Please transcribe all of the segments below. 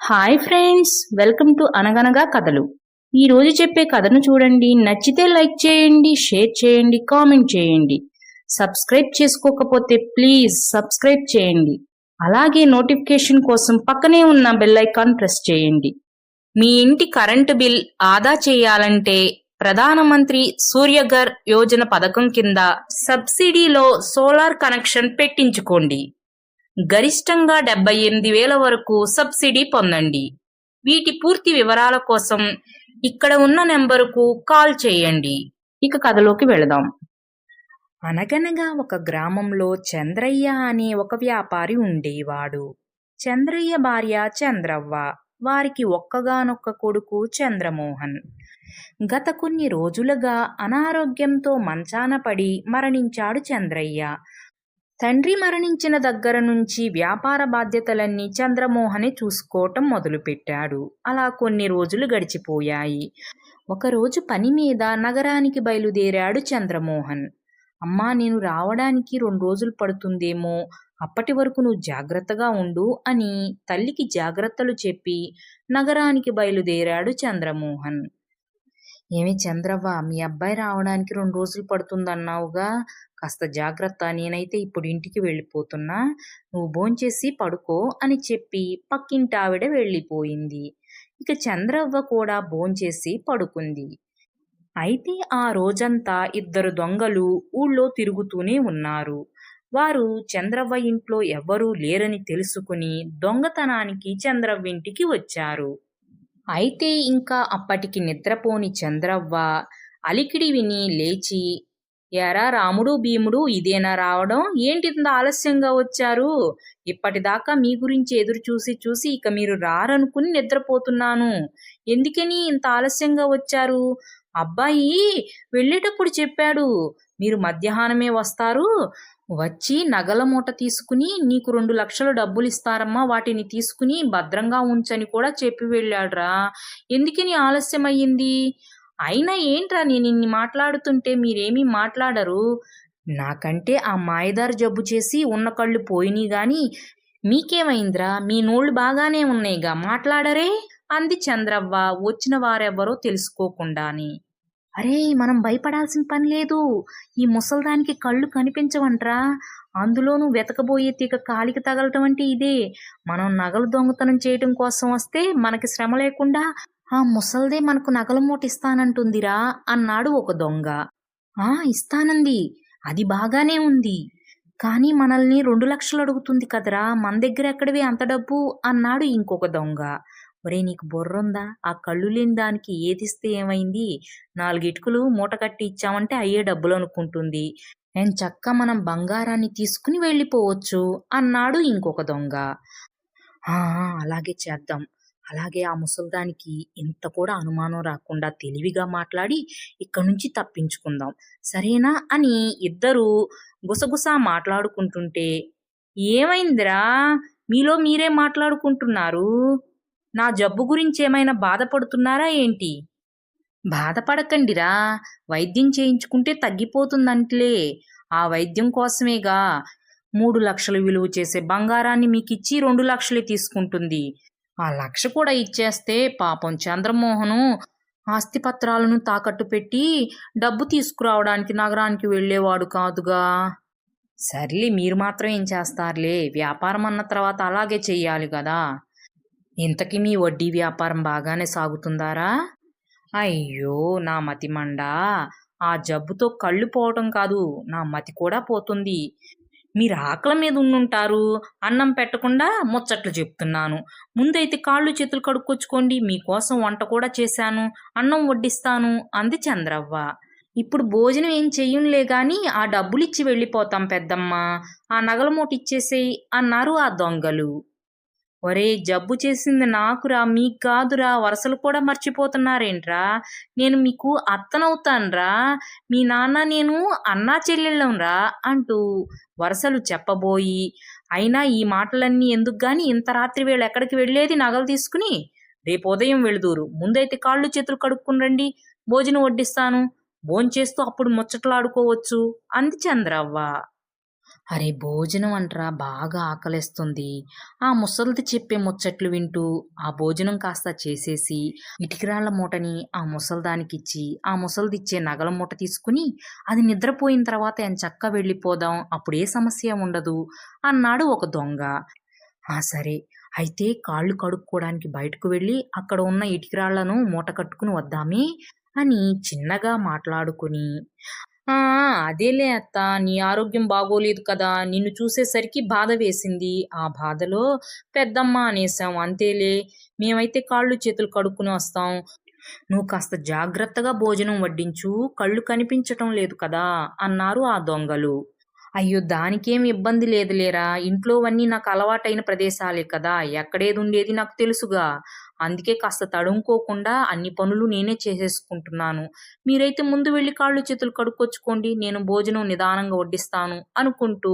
Hi friends welcome to అనగనగా కథలు ఈ రోజు చెప్పే కథను చూడండి. నచ్చితే లైక్ చేయండి షేర్ చేయండి కామెంట్ చేయండి. సబ్స్క్రైబ్ చేసుకోకపోతే ప్లీజ్ సబ్స్క్రైబ్ చేయండి. అలాగే నోటిఫికేషన్ కోసం పక్కనే ఉన్న బెల్ ఐకాన్ ప్రెస్ చేయండి. మీ ఇంటి కరెంటు బిల్ ఆదా చేయాలంటే ప్రధానమంత్రి సూర్యఘర్ యోజన పథకం కింద సబ్సిడీలో సోలార్ కనెక్షన్ పెట్టించుకోండి. గరిష్టంగా డెబ్బై ఎనిమిది వేల వరకు సబ్సిడీ పొందండి. వీటి పూర్తి వివరాల కోసం ఇక్కడ ఉన్న నెంబరుకు కాల్ చేయండి. ఇక కథలోకి వెళదాం. అనగనగా ఒక గ్రామంలో చంద్రయ్య అనే ఒక వ్యాపారి ఉండేవాడు. చంద్రయ్య భార్య చంద్రవ్వ వారికి ఒక్కగానొక్క కొడుకు చంద్రమోహన్. గత కొన్ని రోజులుగా అనారోగ్యంతో మంచాన పడి మరణించాడు చంద్రయ్య. తండ్రి మరణించిన దగ్గర నుంచి వ్యాపార బాధ్యతలన్నీ చంద్రమోహనే చూసుకోవటం మొదలుపెట్టాడు. అలా కొన్ని రోజులు గడిచిపోయాయి. ఒకరోజు పని మీద నగరానికి బయలుదేరాడు చంద్రమోహన్. అమ్మా నేను రావడానికి రెండు రోజులు పడుతుందేమో అప్పటి వరకు నువ్వు జాగ్రత్తగా ఉండు అని తల్లికి జాగ్రత్తలు చెప్పి నగరానికి బయలుదేరాడు చంద్రమోహన్. ఏమి చంద్రవ్వ మీ అబ్బాయి రావడానికి రెండు రోజులు పడుతుందన్నావుగా కాస్త జాగ్రత్త నేనైతే ఇప్పుడు ఇంటికి వెళ్ళిపోతున్నా. నువ్వు భోంచేసి పడుకో అని చెప్పి పక్కింటి ఆవిడ వెళ్ళిపోయింది. ఇక చంద్రవ్వ కూడా భోంచేసి పడుకుంది. అయితే ఆ రోజంతా ఇద్దరు దొంగలు ఊళ్ళో తిరుగుతూనే ఉన్నారు. వారు చంద్రవ్వ ఇంట్లో ఎవ్వరూ లేరని తెలుసుకుని దొంగతనానికి చంద్రవ్వ ఇంటికి వచ్చారు. అయితే ఇంకా అప్పటికి నిద్రపోని చంద్రవ్వ అలికిడి విని లేచి ఎరా రాముడు భీముడు ఇదేనా రావడం? ఏంటి ఇంత ఆలస్యంగా వచ్చారు? ఇప్పటిదాకా మీ గురించి ఎదురు చూసి చూసి ఇక మీరు రారనుకుని నిద్రపోతున్నాను. ఎందుకని ఇంత ఆలస్యంగా వచ్చారు? అబ్బాయి వెళ్ళేటప్పుడు చెప్పాడు మీరు మధ్యాహ్నమే వస్తారు వచ్చి నగల మూట తీసుకుని నీకు రెండు లక్షలు డబ్బులు ఇస్తారమ్మా వాటిని తీసుకుని భద్రంగా ఉంచని కూడా చెప్పి వెళ్ళాడురా. ఎందుకని ఆలస్యమయ్యింది? అయినా ఏంట్రా నేను ఇన్ని మాట్లాడుతుంటే మీరేమీ మాట్లాడరు? నాకంటే ఆ మాయదారు జబ్బు చేసి ఉన్న కళ్ళు పోయినాయి గాని మీకేమైందిరా? మీ నోళ్ళు బాగానే ఉన్నాయిగా మాట్లాడరే? అంది చంద్రవ్వ. వచ్చిన వారెవ్వరో తెలుసుకోకుండానే. అరే మనం భయపడాల్సిన పని లేదు. ఈ ముసల్దానికి కళ్ళు కనిపించవంట్రా. అందులోనూ వెతకబోయే తీగ కాలికి తగలటం అంటే ఇదే. మనం నగలు దొంగతనం చేయటం కోసం వస్తే మనకి శ్రమ లేకుండా ఆ ముసల్దే మనకు నగల మూట ఇస్తానంటుందిరా అన్నాడు ఒక దొంగ. ఆ ఇస్తానంది. అది బాగానే ఉంది. కానీ మనల్ని రెండు లక్షలు అడుగుతుంది కదరా. మన దగ్గర ఎక్కడివి అంత డబ్బు? అన్నాడు ఇంకొక దొంగ. ఒరే నీకు బుర్రుందా? ఆ కళ్ళు లేని దానికి ఏదిస్తే ఏమైంది? నాలుగు ఇటుకలు మూట కట్టి ఇచ్చామంటే అయ్యే డబ్బులు అనుకుంటుంది. నేను చక్క మనం బంగారాన్ని తీసుకుని వెళ్ళిపోవచ్చు? అన్నాడు ఇంకొక దొంగ. అలాగే చేద్దాం. అలాగే ఆ ముసల్దానికి ఇంత కూడా అనుమానం రాకుండా తెలివిగా మాట్లాడి ఇక్కడి నుంచి తప్పించుకుందాం. సరేనా? అని ఇద్దరు గుసగుస మాట్లాడుకుంటుంటే ఏమైందిరా? మీలో మీరే మాట్లాడుకుంటున్నారు? నా జబ్బు గురించి ఏమైనా బాధపడుతున్నారా ఏంటి? బాధపడకండిరా. వైద్యం చేయించుకుంటే తగ్గిపోతుందంట్లే. ఆ వైద్యం కోసమేగా మూడు లక్షలు విలువ చేసే బంగారాన్ని మీకు ఇచ్చి రెండు లక్షలే తీసుకుంటుంది. ఆ లక్ష కూడా ఇచ్చేస్తే పాపం చంద్రమోహను ఆస్తిపత్రాలను తాకట్టు పెట్టి డబ్బు తీసుకురావడానికి నగరానికి వెళ్ళేవాడు కాదుగా. సర్లే మీరు మాత్రం ఏం చేస్తారులే? వ్యాపారం అన్న తర్వాత అలాగే చెయ్యాలి కదా. ఇంతకీ మీ వడ్డీ వ్యాపారం బాగానే సాగుతుందారా? అయ్యో నా మతిమండా. ఆ జబ్బుతో కళ్ళు పోవటం కాదు నా మతి కూడా పోతుంది. మీరు ఆకలి మీద ఉండుంటారు అన్నం పెట్టకుండా ముచ్చట్లు చెప్తున్నాను. ముందైతే కాళ్ళు చేతులు కడుక్కొచ్చుకోండి మీకోసం వంట కూడా చేశాను అన్నం వడ్డిస్తాను అంది చంద్రవ్వ. ఇప్పుడు భోజనం ఏం చెయ్యంలే గాని ఆ డబ్బులు ఇచ్చి వెళ్ళిపోతాం పెద్దమ్మ ఆ నగల మూట ఇచ్చేసేయి అన్నారు ఆ దొంగలు. ఒరే జబ్బు చేసింది నాకురా మీకు కాదురా వరసలు కూడా మర్చిపోతున్నారేంట్రా? నేను మీకు అత్తనవుతాన్రా. మీ నాన్న నేను అన్నా చెల్లెళ్ళంరా అంటూ వరసలు చెప్పబోయి అయినా ఈ మాటలన్నీ ఎందుకు గాని ఇంత రాత్రి వేళ ఎక్కడికి వెళ్ళేది నగలు తీసుకుని? రేపు ఉదయం వెళుదూరు. ముందైతే కాళ్ళు చేతులు కడుక్కుని రండి. భోజనం వడ్డిస్తాను. భోంచేస్తూ అప్పుడు ముచ్చట్లాడుకోవచ్చు. అంది చంద్రవ్వ. అరే భోజనం అంటరా బాగా ఆకలిస్తుంది. ఆ ముసలిది చెప్పే ముచ్చట్లు వింటూ ఆ భోజనం కాస్త చేసేసి ఇటుకిరాళ్ళ మూటని ఆ ముసల్దానికిచ్చి ఆ ముసలిదిచ్చే నగల మూట తీసుకుని అది నిద్రపోయిన తర్వాత ఎంచక్క వెళ్ళిపోదాం అప్పుడే సమస్య ఉండదు అన్నాడు ఒక దొంగ. ఆ సరే అయితే కాళ్ళు కడుక్కోవడానికి బయటకు వెళ్ళి అక్కడ ఉన్న ఇటుకిరాళ్ళను మూట కట్టుకుని వద్దామే అని చిన్నగా మాట్లాడుకుని అదేలే అత్త. నీ ఆరోగ్యం బాగోలేదు కదా. నిన్ను చూసేసరికి బాధ వేసింది. ఆ బాధలో పెద్దమ్మ అనేసాం అంతేలే. మేమైతే కాళ్ళు చేతులు కడుక్కుని వస్తాం. నువ్వు కాస్త జాగ్రత్తగా భోజనం వడ్డించు. కళ్ళు కనిపించటం లేదు కదా అన్నారు ఆ దొంగలు. అయ్యో దానికేం ఇబ్బంది లేదులేరా. ఇంట్లోవన్నీ నాకు అలవాటైన ప్రదేశాలే కదా. ఎక్కడేది ఉండేది నాకు తెలుసుగా. అందుకే కాస్త తడుముకోకుండా అన్ని పనులు నేనే చేసేసుకుంటున్నాను. మీరైతే ముందు వెళ్ళి కాళ్ళు చేతులు కడుక్కొచ్చుకోండి నేను భోజనం నిదానంగా వడ్డిస్తాను అనుకుంటూ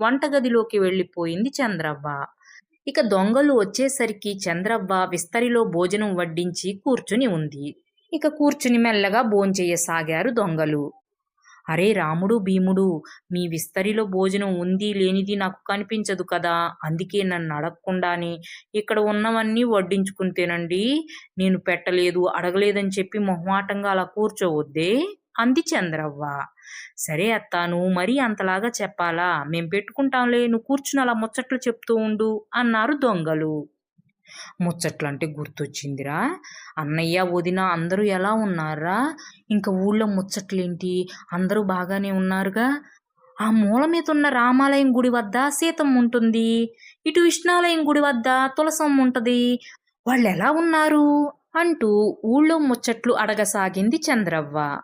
వంటగదిలోకి వెళ్ళిపోయింది చంద్రవ్వ. ఇక దొంగలు వచ్చేసరికి చంద్రవ్వ విస్తరిలో భోజనం వడ్డించి కూర్చుని ఉంది. ఇక కూర్చుని మెల్లగా భోంచేయసాగారు దొంగలు. అరే రాముడు భీముడు మీ విస్తరిలో భోజనం ఉంది లేనిది నాకు కనిపించదు కదా. అందుకే నన్ను అడగకుండానే ఇక్కడ ఉన్నవన్నీ వడ్డించుకుని తినండి. నేను పెట్టలేదు అడగలేదని చెప్పి మొహమాటంగా అలా కూర్చోవద్దే అంది చంద్రవ్వ. సరే అత్త నువ్వు మరీ అంతలాగా చెప్పాలా? మేం పెట్టుకుంటాంలే నువ్వు కూర్చుని అలా ముచ్చట్లు చెప్తూ ఉండు అన్నారు దొంగలు. ముచ్చట్లు అంటే గుర్తొచ్చిందిరా. అన్నయ్య వదిన అందరూ ఎలా ఉన్నారా? ఇంకా ఊళ్ళో ముచ్చట్లేంటి? అందరూ బాగానే ఉన్నారుగా? ఆ మూల మీద ఉన్న రామాలయం గుడి వద్ద సీతమ్మ ఉంటుంది. ఇటు విష్ణాలయం గుడి వద్ద తులసమ్మ ఉంటుంది. వాళ్ళు ఎలా ఉన్నారు? అంటూ ఊళ్ళో ముచ్చట్లు అడగసాగింది చంద్రవ్వ.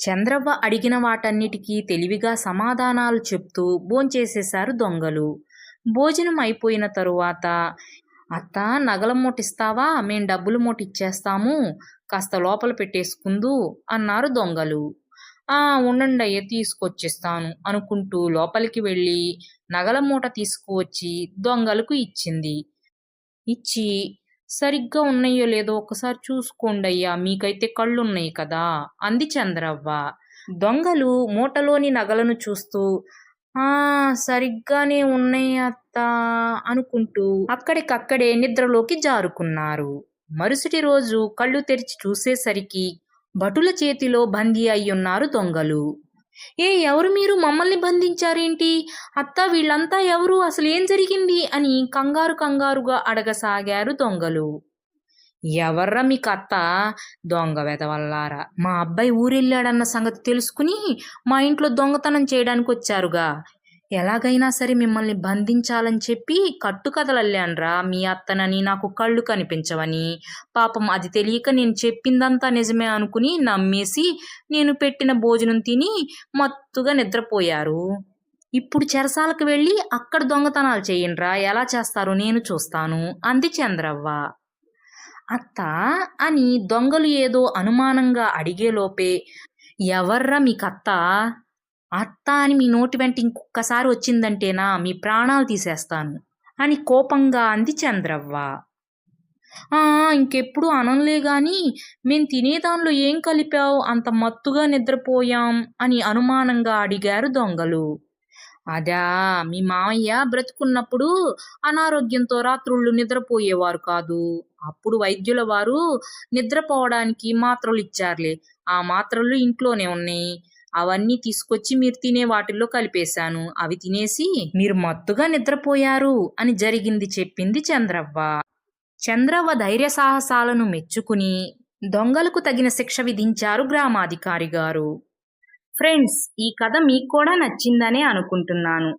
చంద్రవ్వ అడిగిన వాటన్నిటికీ తెలివిగా సమాధానాలు చెప్తూ భోంచేసేశారు దొంగలు. భోజనం అయిపోయిన తరువాత అత్త నగల మూటిస్తావా? మేం డబ్బులు మూట ఇచ్చేస్తాము కాస్త లోపల పెట్టేసుకుందు అన్నారు దొంగలు. ఆ ఉండండి తీసుకొచ్చిస్తాను అనుకుంటూ లోపలికి వెళ్ళి నగల మూట తీసుకువచ్చి దొంగలకు ఇచ్చింది. ఇచ్చి సరిగ్గా ఉన్నాయో లేదో ఒకసారి చూసుకోండి అయ్యా మీకైతే కళ్ళున్నాయి కదా అంది చంద్రవ్వ. దొంగలు మూటలోని నగలను చూస్తూ ఆ సరిగ్గానే ఉన్నాయి అనుకుంటూ అక్కడికక్కడే నిద్రలోకి జారుకున్నారు. మరుసటి రోజు కళ్ళు తెరిచి చూసేసరికి భటుల చేతిలో బందీ అయ్యున్నారు దొంగలు. ఏ ఎవరు మీరు? మమ్మల్ని బంధించారేంటి? అత్త వీళ్ళంతా ఎవరు? అసలు ఏం జరిగింది? అని కంగారు కంగారుగా అడగసాగారు దొంగలు. ఎవర్రా మీకు అత్త దొంగ వెదవల్లారా మా అబ్బాయి ఊరెళ్ళాడన్న సంగతి తెలుసుకుని మా ఇంట్లో దొంగతనం చేయడానికి వచ్చారుగా ఎలాగైనా సరే మిమ్మల్ని బంధించాలని చెప్పి కట్టుకథలల్లాన్రా. మీ అత్తనని నాకు కళ్ళు కనిపించవని. పాపం అది తెలియక నేను చెప్పిందంతా నిజమే అనుకుని నమ్మేసి నేను పెట్టిన భోజనం తిని మత్తుగా నిద్రపోయారు. ఇప్పుడు చెరసాలకు వెళ్ళి అక్కడ దొంగతనాలు చేయండిరా. ఎలా చేస్తారో నేను చూస్తాను. అంది చంద్రవ్వ. అత్త అని దొంగలు ఏదో అనుమానంగా అడిగేలోపే ఎవర్రా మీకత్త అత్త అని మీ నోటి వెంట ఇంకొక్కసారి వచ్చిందంటేనా మీ ప్రాణాలు తీసేస్తాను అని కోపంగా అంది చంద్రవ్వ. ఆ ఇంకెప్పుడు అనంలే గాని మేం తినేదానిలో ఏం కలిపావు? అంత మత్తుగా నిద్రపోయాం అని అనుమానంగా అడిగారు దొంగలు. అదా మీ మామయ్య బ్రతుకున్నప్పుడు అనారోగ్యంతో రాత్రుళ్ళు నిద్రపోయేవారు కాదు. అప్పుడు వైద్యుల వారు నిద్రపోవడానికి మాత్రలు ఇచ్చారులే. ఆ మాత్రలు ఇంట్లోనే ఉన్నాయి. అవన్నీ తీసుకొచ్చి మీరు తినే వాటిల్లో కలిపేశాను. అవి తినేసి మీరు మత్తుగా నిద్రపోయారు అని జరిగింది చెప్పింది చంద్రవ్వ. చంద్రవ్వ ధైర్య సాహసాలను మెచ్చుకుని దొంగలకు తగిన శిక్ష విధించారు గ్రామాధికారి గారు. ఫ్రెండ్స్ ఈ కథ మీకు కూడా నచ్చిందనే అనుకుంటున్నాను.